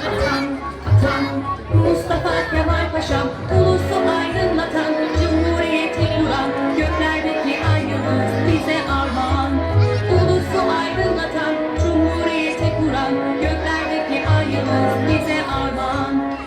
anlatan atan Mustafa Kemal Paşam Ulusu aydınlatan Cumhuriyeti kuran Göklerdeki ay yıldız bize armağan. Ulusu aydınlatan Cumhuriyeti kuran Göklerdeki ay yıldız bize armağan.